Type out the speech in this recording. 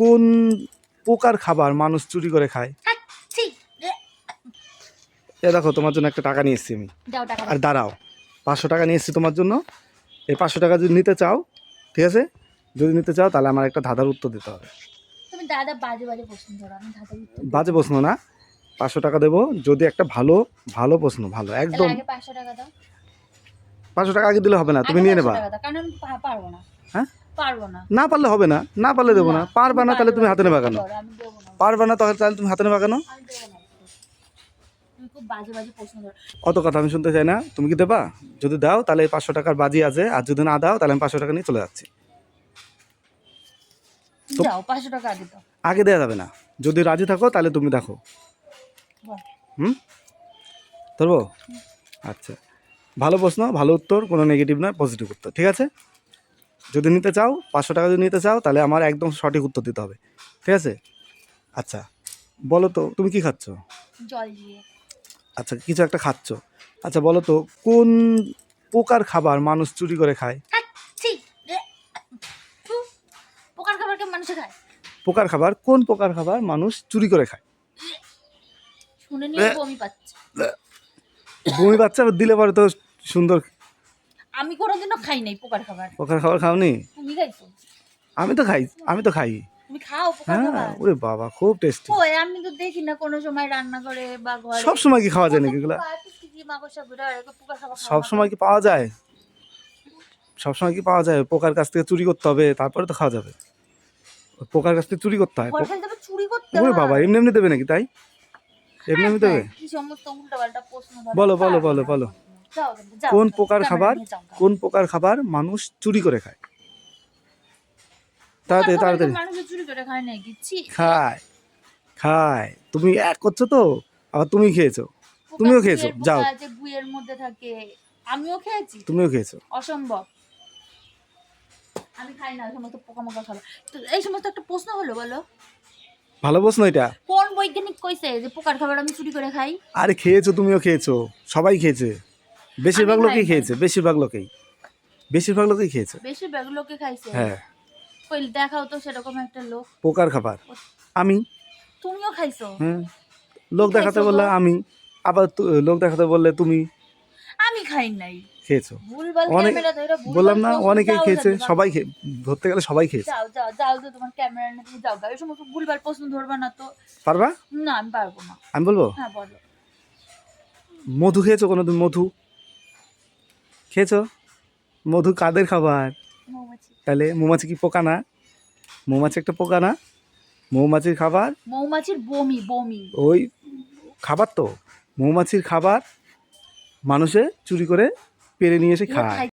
কোন প্রকার খাবার মানুষ চুরি করে খায়? এ, দেখো তোমার জন্য একটা টাকা নিয়ে এসেছি আমি আর দাঁড়াও পাঁচশো টাকা নিয়ে এসেছি তোমার জন্য। এই পাঁচশো টাকা যদি নিতে চাও ঠিক আছে? যদি নিতে চাও তাহলে আমার একটা ধাঁধার উত্তর দিতে হবে। দাদা বাজে বাজে প্রশ্ন। বাজে না পাঁচশো টাকা দেবো। যদি একটা ভালো ভালো প্রশ্ন ভালো একদম। পাঁচশো টাকা দাও। পাঁচশো টাকা আগে দিলে হবে না তুমি নিয়ে 500 নেবা। কারণ পারব না। হ্যাঁ? পারব না। না পারলে হবে না না পারলে দেবো না। পারবা না তাহলে তুমি হাতে নেবা কেন? পারবা না তাহলে তুমি হাতে নেবা কেন? অত কথা আমি শুনতে চাই না। তুমি কি দেবা? যদি দাও তাহলে এই পাঁচশো টাকার বাজি আছে। আর যদি না দাও তাহলে আমি পাঁচশো টাকা নিয়ে চলে যাচ্ছি। আগে দাও। দেওয়া যাবে না। যদি রাজি থাকো তাহলে তুমি দেখো। হুম? ধরবো? আচ্ছা। ভালো প্রশ্ন ভালো উত্তর কোনো নেগেটিভ নয় পজিটিভ উত্তর। ঠিক আছে? যদি নিতে চাও পাঁচশো টাকা যদি নিতে চাও তাহলে আমার একদম সঠিক উত্তর দিতে হবে। ঠিক আছে? আচ্ছা বলো তো তুমি কি খাচ্ছ? জল দিয়ে। আচ্ছা কিছু একটা খাচ্ছ। আচ্ছা বলো তো কোন পোকার খাবার মানুষ চুরি করে খায়? পোকার মানুষে খায়? খাবার কোন পোকার খাবার মানুষ চুরি করে খায়? শুনে নিয়ে বমি পাচ্ছে। বমি বাচ্চা দিলে পরে তো সুন্দর আমি কোনোদিনও খাই নাই পোকার খাবার। প্রকার খাবার খাওনি? তুমি খাইছো? আমি তো খাই আমি তো খাই। তুমি খাও পোকার হ্যাঁ খাবার। ওরে বাবা খুব টেস্টি ওই আমি তো দেখি না কোনো সময় রান্না করে বা ঘরে। সব সময় কি খাওয়া যায় নাকি এগুলা? পোকার সব সময় কি পাওয়া যায়? সব সময় কি পাওয়া যায়? পোকার কাছ থেকে চুরি করতে হবে তারপরে তো খাওয়া যাবে। পোকার কাছ থেকে চুরি করতে হয়। চুরি করতে ওরে বাবা এমনি এমনি দেবে নাকি তাই? এমনি এমনি দেবে? কি সমস্ত উল্টাপাল্টা প্রশ্ন বলো, বলো, বলো, বলো। কোন প্রকার খাবার। কোন প্রকার খাবার মানুষ চুরি করে খায়? তাড়াতাড়ি খায় খায় তুমি এক করছ তো আবার তুমি খেয়েছো। তুমিও খেয়েছো, যাও। গুয়ের মধ্যে থাকে আমিও খেয়েছি। তুমিও খেয়েছো। অসম্ভব। আমি খাই না সমস্ত পোকামাকড় খাবার। তো এই সমস্ত একটা প্রশ্ন হলো বলো। ভালো প্রশ্ন এটা। কোন বৈজ্ঞানিক কইছে যে পোকার খাবার আমি চুরি করে খাই? আরে খেয়েছো তুমিও খেয়েছো। সবাই খেয়েছে। বেশিরভাগ লোকেই খেয়েছে বেশিরভাগ লোকেই। বেশিরভাগ লোকেই খেয়েছে। বেশিরভাগ লোকে খাইছে। হ্যাঁ। কই দেখাও তো সেরকম একটা লোক। পোকার খাবার। আমি। তুমিও খাইছো? হ্যাঁ লোক দেখাতে বললে আমি। আবার লোক দেখাতে বললে তুমি। আমি খাই নাই। খেয়েছো। অনেক- ক্যামেরা ধরে বললাম না অনেকেই খেয়েছে সবাই ধরতে গেলে সবাই খেয়েছে। যাও যাও যাও তো তোমার ক্যামেরা নিয়ে তুমি যাও। এই সমস্ত ভুলভাল প্রশ্ন ধরবা না তো। পারবা? না আমি পারব না। আমি বলব? হ্যাঁ বলো। মধু খেয়েছো কোনো কোনোদিন? মধু? খেয়েছো? মধু কাদের খাবার? তাহলে মৌমাছি কি পোকা না? মৌমাছি একটা পোকা না? মৌমাছির খাবার? মৌমাছির বমি বমি। ওই খাবার তো। মৌমাছির খাবার মানুষে চুরি করে পেরে নিয়ে এসে খায়।